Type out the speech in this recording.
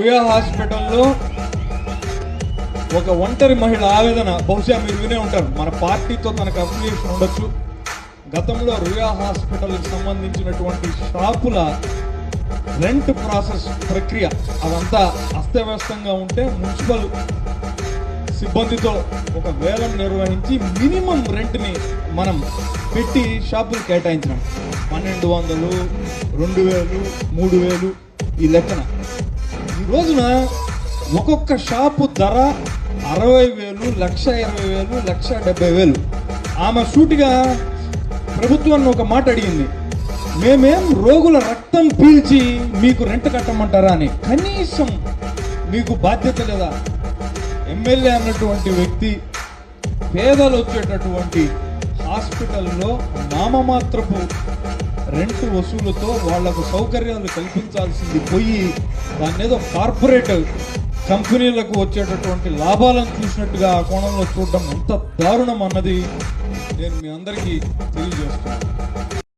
రుయా హాస్పిటల్లో ఒక ఒంటరి మహిళ ఆవేదన బహుశా మీరు వినే ఉంటారు. మన పార్టీతో తనకు అఫిలియేషన్ ఉండొచ్చు. గతంలో రుయా హాస్పిటల్కి సంబంధించినటువంటి షాపుల రెంట్ ప్రాసెస్ ప్రక్రియ అదంతా అస్తవ్యస్తంగా ఉంటే మున్సిపల్ సిబ్బందితో ఒక వేలం నిర్వహించి మినిమం రెంట్ని మనం పెట్టి షాపులు కేటాయించినాం. పన్నెండు వందలు రెండు వేలు మూడు వేలు ఈ లెక్కన. ఈ రోజున ఒక్కొక్క షాపు ధర అరవై వేలు లక్ష ఇరవై వేలు లక్ష డెబ్బై వేలు. ఆమె సూటిగా ప్రభుత్వాన్ని ఒక మాట అడిగింది. మేమేం రోగుల రక్తం పీల్చి మీకు రెంట్ కట్టమంటారా అని. కనీసం మీకు బాధ్యత లేదా? ఎమ్మెల్యే అన్నటువంటి వ్యక్తి పేదలు వచ్చేటటువంటి హాస్పిటల్లో నామమాత్రపు రెంట్ వసూలుతో వాళ్ళకు సౌకర్యాలు కల్పించాల్సింది పోయి దాని ఏదో కార్పొరేట్ కంపెనీలకు వచ్చేటటువంటి లాభాలను చూసినట్టుగా ఆ కోణంలో చూడడం ఎంత దారుణం అన్నది నేను మీ అందరికీ తెలియజేస్తున్నాను.